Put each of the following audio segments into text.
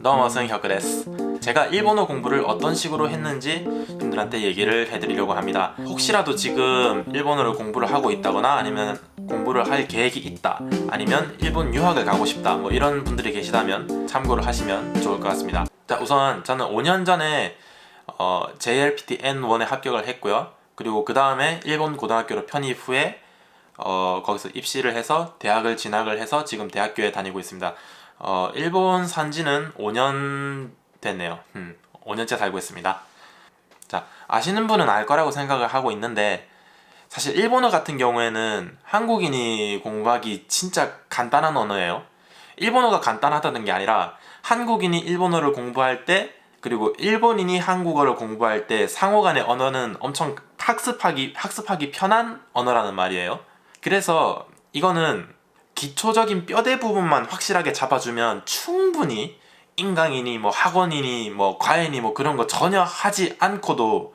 너머승 혁그레스. 제가 일본어 공부를 어떤 식으로 했는지 분들한테 얘기를 해드리려고 합니다. 혹시라도 지금 일본어를 공부를 하고 있다거나 아니면 공부를 할 계획이 있다 아니면 일본 유학을 가고 싶다 뭐 이런 분들이 계시다면 참고를 하시면 좋을 것 같습니다. 자 우선 저는 5년 전에 어, JLPT N1에 합격을 했고요. 그리고 그 다음에 일본 고등학교로 편입 후에 어, 거기서 입시를 해서 대학을 진학을 해서 지금 대학교에 다니고 있습니다. 어, 일본 산지는 5년 됐네요. 음, 5년째 살고 있습니다. 자, 아시는 분은 알 거라고 생각을 하고 있는데 사실 일본어 같은 경우에는 한국인이 공부하기 진짜 간단한 언어예요. 일본어가 간단하다는 게 아니라 한국인이 일본어를 공부할 때 그리고 일본인이 한국어를 공부할 때 상호 간의 언어는 엄청 학습하기 학습하기 편한 언어라는 말이에요. 그래서 이거는 기초적인 뼈대 부분만 확실하게 잡아주면 충분히 인강이니 뭐 학원이니 뭐 과외니 뭐 그런 거 전혀 하지 않고도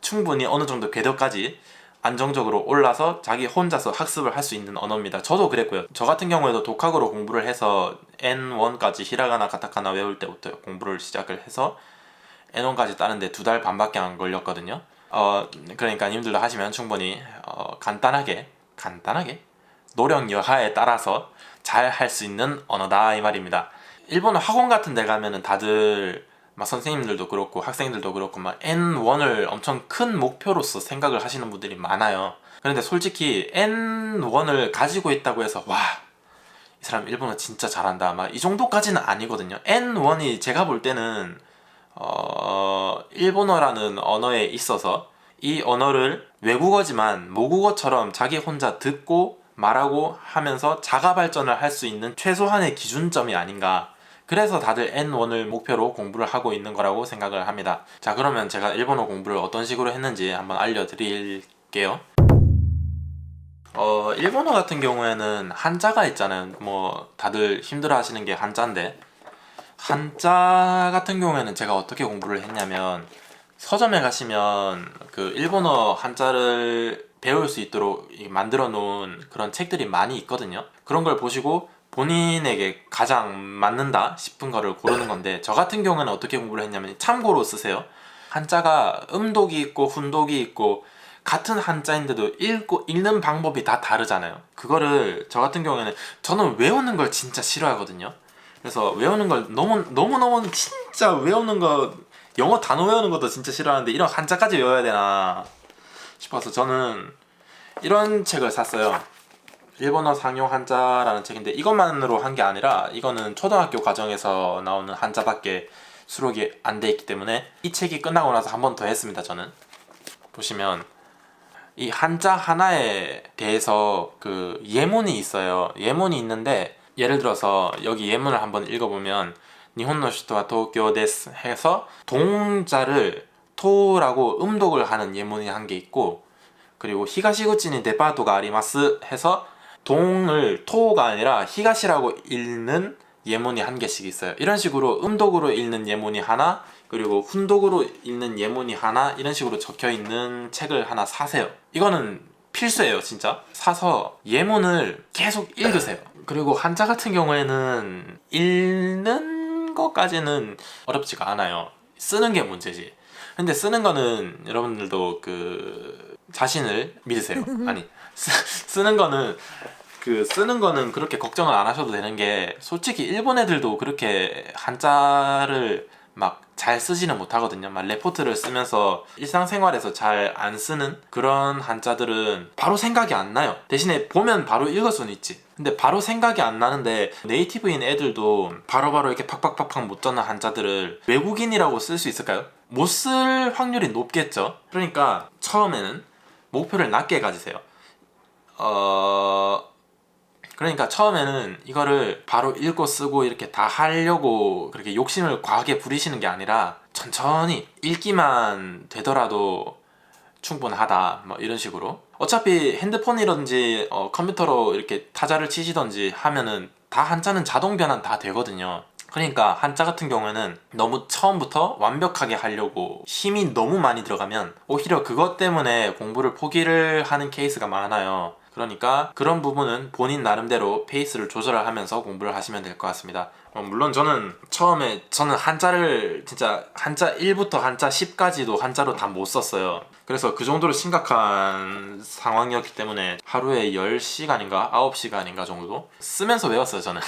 충분히 어느 정도 궤도까지 안정적으로 올라서 자기 혼자서 학습을 할 수 있는 언어입니다. 저도 그랬고요. 저 같은 경우에도 독학으로 공부를 해서 N1까지 히라가나 카타카나 외울 때부터 공부를 시작을 해서 N1까지 따는데 두 달 반밖에 안 걸렸거든요. 어 그러니까 님들도 하시면 충분히 어, 간단하게 간단하게 노력 여하에 따라서 잘 할 수 있는 언어다 이 말입니다. 일본어 학원 같은 데 가면은 다들 막 선생님들도 그렇고 학생들도 그렇고 막 N1을 엄청 큰 목표로서 생각을 하시는 분들이 많아요. 그런데 솔직히 N1을 가지고 있다고 해서 와, 이 사람 일본어 진짜 잘한다. 막 이 정도까지는 아니거든요. N1이 제가 볼 때는 어, 일본어라는 언어에 있어서 이 언어를 외국어지만 모국어처럼 자기 혼자 듣고 말하고 하면서 자가 발전을 할 수 있는 최소한의 기준점이 아닌가. 그래서 다들 N1을 목표로 공부를 하고 있는 거라고 생각을 합니다. 자, 그러면 제가 일본어 공부를 어떤 식으로 했는지 한번 알려드릴게요. 어, 일본어 같은 경우에는 한자가 있잖아요. 뭐, 다들 힘들어 하시는 게 한자인데, 한자 같은 경우에는 제가 어떻게 공부를 했냐면, 서점에 가시면 그 일본어 한자를 배울 수 있도록 이 만들어 놓은 그런 책들이 많이 있거든요. 그런 걸 보시고 본인에게 가장 맞는다 싶은 거를 고르는 건데 저 같은 경우에는 어떻게 공부를 했냐면 참고로 쓰세요. 한자가 음독이 있고 훈독이 있고 같은 한자인데도 읽고 읽는 방법이 다 다르잖아요. 그거를 저 같은 경우에는 저는 외우는 걸 진짜 싫어하거든요. 그래서 외우는 걸 너무 너무 너무 진짜 외우는 거 영어 단어 외우는 것도 진짜 싫어하는데 이런 한자까지 외워야 되나 싶어서 저는 이런 책을 샀어요. 일본어 상용 한자라는 책인데 이것만으로 한 게 아니라 이거는 초등학교 과정에서 나오는 한자밖에 수록이 안 돼 있기 때문에 이 책이 끝나고 나서 한 번 더 했습니다. 저는 보시면 이 한자 하나에 대해서 그 예문이 있어요. 예문이 있는데 예를 들어서 여기 예문을 한번 읽어보면 니혼노 슈토와 도쿄 데스 해서 동자를 토라고 음독을 하는 예문이 한 게 있고 그리고 히가시구치니 데파토가 아리마스 해서 동을 토가 아니라 히가시라고 읽는 예문이 한 개씩 있어요. 이런 식으로 음독으로 읽는 예문이 하나 그리고 훈독으로 읽는 예문이 하나 이런 식으로 적혀 있는 책을 하나 사세요. 이거는 필수예요, 진짜. 사서 예문을 계속 읽으세요. 그리고 한자 같은 경우에는 읽는 것까지는 어렵지가 않아요. 쓰는 게 문제지. 근데 쓰는 거는 여러분들도 그 자신을 믿으세요. 아니 쓰, 쓰는 거는 그 쓰는 거는 그렇게 걱정을 안 하셔도 되는 게 솔직히 일본 애들도 그렇게 한자를 막 잘 쓰지는 못하거든요. 막 레포트를 쓰면서 일상생활에서 잘 안 쓰는 그런 한자들은 바로 생각이 안 나요. 대신에 보면 바로 읽을 수는 있지. 근데 바로 생각이 안 나는데 네이티브인 애들도 바로바로 이렇게 팍팍팍팍 못 적는 한자들을 외국인이라고 쓸 수 있을까요? 못 쓸 확률이 높겠죠. 그러니까 처음에는 목표를 낮게 가지세요. 어 그러니까 처음에는 이거를 바로 읽고 쓰고 이렇게 다 하려고 그렇게 욕심을 과하게 부리시는 게 아니라 천천히 읽기만 되더라도 충분하다 뭐 이런 식으로. 어차피 핸드폰이든지 어, 컴퓨터로 이렇게 타자를 치시던지 하면은 다 한자는 자동 변환 다 되거든요. 그러니까 한자 같은 경우에는 너무 처음부터 완벽하게 하려고 힘이 너무 많이 들어가면 오히려 그것 때문에 공부를 포기를 하는 케이스가 많아요 그러니까 그런 부분은 본인 나름대로 페이스를 조절하면서 공부를 하시면 될 것 같습니다. 어, 물론 저는 처음에 저는 한자를 진짜 한자 1부터 한자 10까지도 한자로 다 못 썼어요. 그래서 그 정도로 심각한 상황이었기 때문에 하루에 10시간인가 9시간인가 정도 쓰면서 외웠어요, 저는.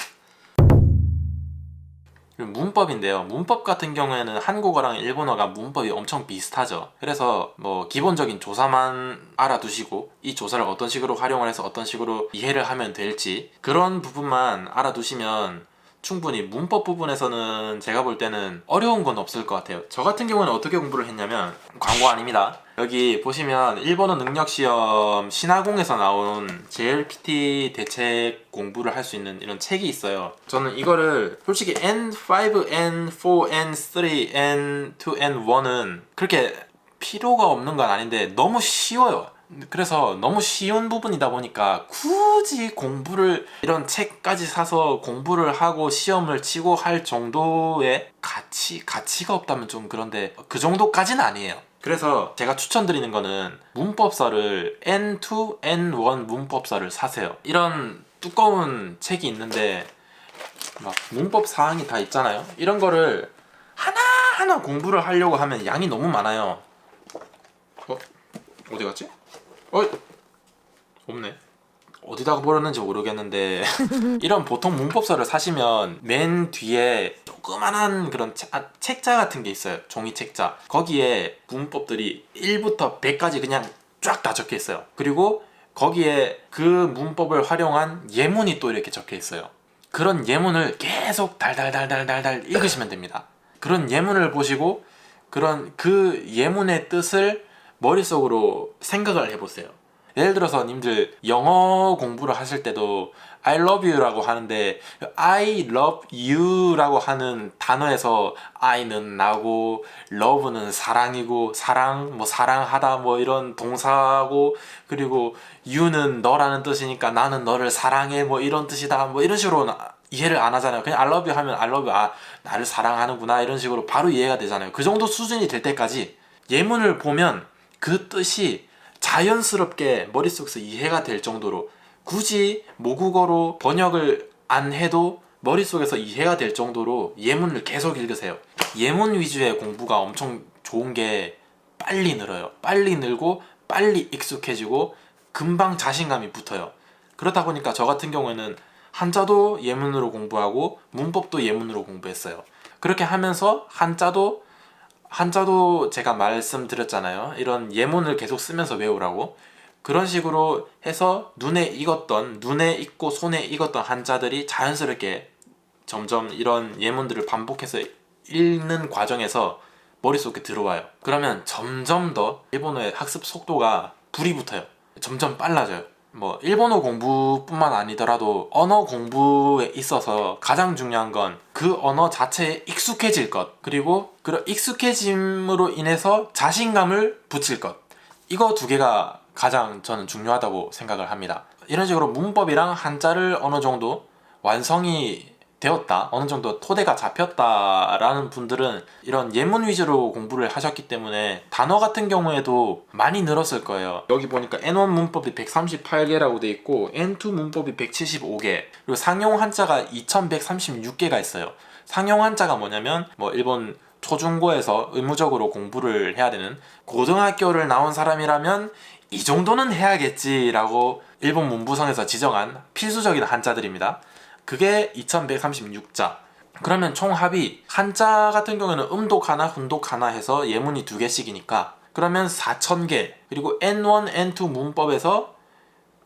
문법인데요. 문법 같은 경우에는 한국어랑 일본어가 문법이 엄청 비슷하죠. 그래서 뭐 기본적인 조사만 알아두시고 이 조사를 어떤 식으로 활용을 해서 어떤 식으로 이해를 하면 될지 그런 부분만 알아두시면 충분히 문법 부분에서는 제가 볼 때는 어려운 건 없을 것 같아요. 저 같은 경우는 어떻게 공부를 했냐면 광고 아닙니다. 여기 보시면 일본어 능력 시험 신화공에서 나온 JLPT 대책 공부를 할 수 있는 이런 책이 있어요. 저는 이거를 솔직히 N5, N4, N3, N2, N1은 그렇게 필요가 없는 건 아닌데 너무 쉬워요. 그래서 너무 쉬운 부분이다 보니까 굳이 공부를 이런 책까지 사서 공부를 하고 시험을 치고 할 정도의 가치 가치가 없다면 좀 그런데 그 정도까지는 아니에요. 그래서 제가 추천드리는 거는 문법서를 N2, N1 문법서를 사세요. 이런 두꺼운 책이 있는데 막 문법 사항이 다 있잖아요. 이런 거를 하나하나 공부를 하려고 하면 양이 너무 많아요. 어? 어디 갔지? 어? 없네. 어디다가 버렸는지 모르겠는데 이런 보통 문법서를 사시면 맨 뒤에 조그만한 그런 책, 아, 책자 같은 게 있어요. 종이 책자. 거기에 문법들이 1부터 100까지 그냥 쫙 다 적혀 있어요. 그리고 거기에 그 문법을 활용한 예문이 또 이렇게 적혀 있어요. 그런 예문을 계속 달달달달달달 읽으시면 됩니다. 그런 예문을 보시고 그런 그 예문의 뜻을 머릿속으로 생각을 해보세요. 예를 들어서 님들 영어 공부를 하실 때도 I love you라고 하는데 I love you라고 하는 단어에서 I는 나고 love는 사랑이고 사랑 뭐 사랑하다 뭐 이런 동사고 그리고 you는 너라는 뜻이니까 나는 너를 사랑해 뭐 이런 뜻이다 뭐 이런 식으로 나- 이해를 안 하잖아요. 그냥 I love you 하면 I love you 아 나를 사랑하는구나 이런 식으로 바로 이해가 되잖아요. 그 정도 수준이 될 때까지 예문을 보면 그 뜻이 자연스럽게 머릿속에서 이해가 될 정도로 굳이 모국어로 번역을 안 해도 머릿속에서 이해가 될 정도로 예문을 계속 읽으세요. 예문 위주의 공부가 엄청 좋은 게 빨리 늘어요. 빨리 늘고 빨리 익숙해지고 금방 자신감이 붙어요. 그러다 보니까 저 같은 경우에는 한자도 예문으로 공부하고 문법도 예문으로 공부했어요. 그렇게 하면서 한자도 한자도 제가 말씀드렸잖아요. 이런 예문을 계속 쓰면서 외우라고. 그런 식으로 해서 눈에 익었던, 눈에 익고 손에 익었던 한자들이 자연스럽게 점점 이런 예문들을 반복해서 읽는 과정에서 머릿속에 들어와요. 그러면 점점 더 일본어의 학습 속도가 불이 붙어요. 점점 빨라져요. 뭐 일본어 공부뿐만 아니더라도 언어 공부에 있어서 가장 중요한 건 그 언어 자체에 익숙해질 것 그리고 그 익숙해짐으로 인해서 자신감을 붙일 것 이거 두 개가 가장 저는 중요하다고 생각을 합니다. 이런 식으로 문법이랑 한자를 어느 정도 완성이 되었다, 어느 정도 토대가 잡혔다라는 분들은 이런 예문 위주로 공부를 하셨기 때문에 단어 같은 경우에도 많이 늘었을 거예요. 여기 보니까 N1 문법이 138개라고 돼 있고 N2 문법이 175개, 그리고 상용 한자가 2136개가 있어요. 상용 한자가 뭐냐면 뭐 일본 초중고에서 의무적으로 공부를 해야 되는 고등학교를 나온 사람이라면 이 정도는 해야겠지라고 일본 문부성에서 지정한 필수적인 한자들입니다. 그게 2136자. 그러면 총 합이 한자 같은 경우에는 음독 하나, 훈독 하나 해서 예문이 두 개씩이니까 그러면 4,000개. 그리고 N1, N2 문법에서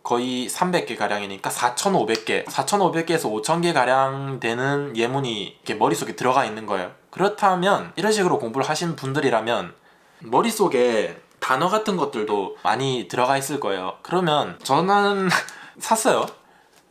거의 300개 가량이니까 4,500개, 4,500개에서 5,000개 가량 되는 예문이 이렇게 머릿속에 들어가 있는 거예요. 그렇다면 이런 식으로 공부를 하신 분들이라면 머릿속에 단어 같은 것들도 많이 들어가 있을 거예요. 그러면 저는 샀어요.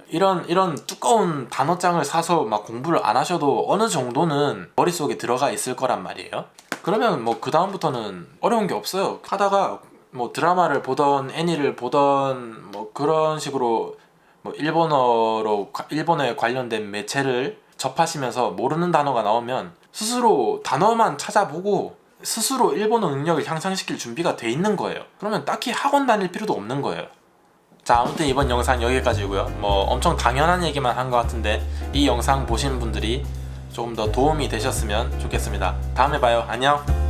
이런 이런 두꺼운 단어장을 사서 막 공부를 안 하셔도 어느 정도는 머릿속에 들어가 있을 거란 말이에요. 그러면 뭐 그 다음부터는 어려운 게 없어요. 하다가 뭐 드라마를 보던 애니를 보던 뭐 그런 식으로 뭐 일본어로 과- 일본어에 관련된 매체를 접하시면서 모르는 단어가 나오면 스스로 단어만 찾아보고 스스로 일본어 능력을 향상시킬 준비가 돼 있는 거예요. 그러면 딱히 학원 다닐 필요도 없는 거예요. 자 아무튼 이번 영상 여기까지고요. 뭐 엄청 당연한 얘기만 한 것 같은데 이 영상 보신 분들이 조금 더 도움이 되셨으면 좋겠습니다. 다음에 봐요. 안녕.